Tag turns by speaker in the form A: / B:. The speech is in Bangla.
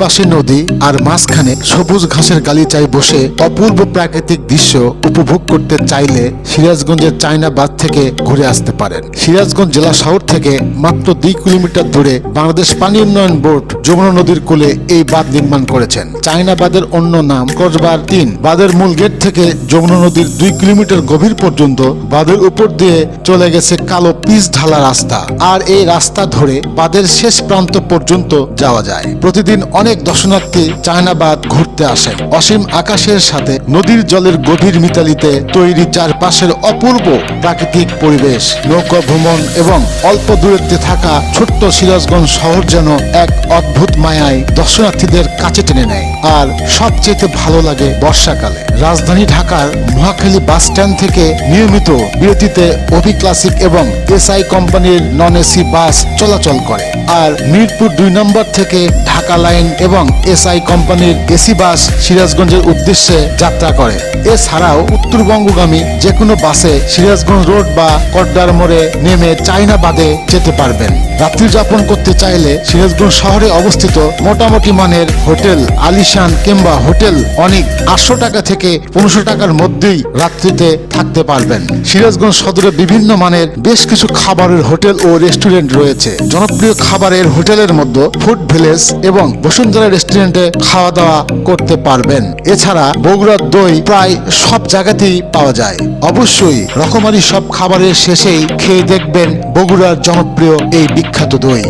A: পাশে নদী আর মাঝখানে সবুজ ঘাসের গালিচায় বসে অপূর্ব প্রাকৃতিক দৃশ্য উপভোগ করতে চাইলে সিরাজগঞ্জের চায়নাবাদ থেকে ঘুরে আসতে পারেন। সিরাজগঞ্জ জেলা শহর থেকে মাত্র দুই কিলোমিটার দূরে বাংলাদেশ পানি উন্নয়ন বোর্ড যমুনা নদীর কোলে এই বাঁধ নির্মাণ করেছেন। চায়নাবাদের অন্য নাম কসবার তিন। বাঁধের মূল গেট থেকে যমুনা নদীর দুই কিলোমিটার গভীর পর্যন্ত বাঁধের উপর দিয়ে চলে গেছে কালো পিচ ঢালা রাস্তা। আর এই রাস্তা ধরে বাঁধের শেষ প্রান্ত পর্যন্ত যাওয়া যায়। প্রতিদিন অনেক দর্শনার্থী চায়নাবাদ ঘুরতে আসেন অসীম আকাশের সাথে নদীর জলের গভীর মিতালিতে তৈরি চারপাশের অপূর্ব প্রাকৃতিক পরিবেশ, নৌকা ভ্রমণ এবং অল্প দূরত্বে থাকা ছোট্ট সিরাজগঞ্জ শহর যেন এক অদ্ভুত মায়ায় দর্শনার্থীদের কাছে টেনে নেয়। আর সবচেয়ে ভালো লাগে বর্ষাকালে। রাজধানী ঢাকার মহাখালী বাস স্ট্যান্ড থেকে নিয়মিত বিরতিতে অভি ক্লাসিক এবং এসআই কোম্পানির নন এসি বাস চলাচল করে। আর মিরপুর দুই নম্বর থেকে ঢাকা লাইন এবং এসআই কোম্পানির এসি বাস সিরাজগঞ্জের উদ্দেশ্যে যাত্রা করে। এছাড়াও উত্তরবঙ্গগামী যে কোনো বাসে সিরাজগঞ্জ রোড বা কড্ডার মোড়ে নেমে চায়নাবাদে যেতে পারবেন। রাত্রি যাপন করতে চাইলে সিরাজগঞ্জ শহরে অবস্থিত মোটামুটি মানের হোটেল, আলিশান কিংবা হোটেল অনেক আটশো টাকা থেকে পনেরোশো টাকার মধ্যেই রাত্রিতে থাকতে পারবেন। সিরাজগঞ্জ সদরে বিভিন্ন মানের বেশ কিছু খাবারের হোটেল ও রেস্টুরেন্ট রয়েছে। জনপ্রিয় খাবারের হোটেলের মধ্যে ফুড ভিলেজ এবং বসুন্ধরা রেস্টুরেন্টে খাওয়া দাওয়া করতে পারবেন। এছাড়া বগুড়ার দই প্রায় সব জায়গাতেই পাওয়া যায়। অবশ্যই রকমারি সব খাবারের শেষেই খেয়ে দেখবেন বগুড়ার জনপ্রিয় এই বিখ্যাত দই।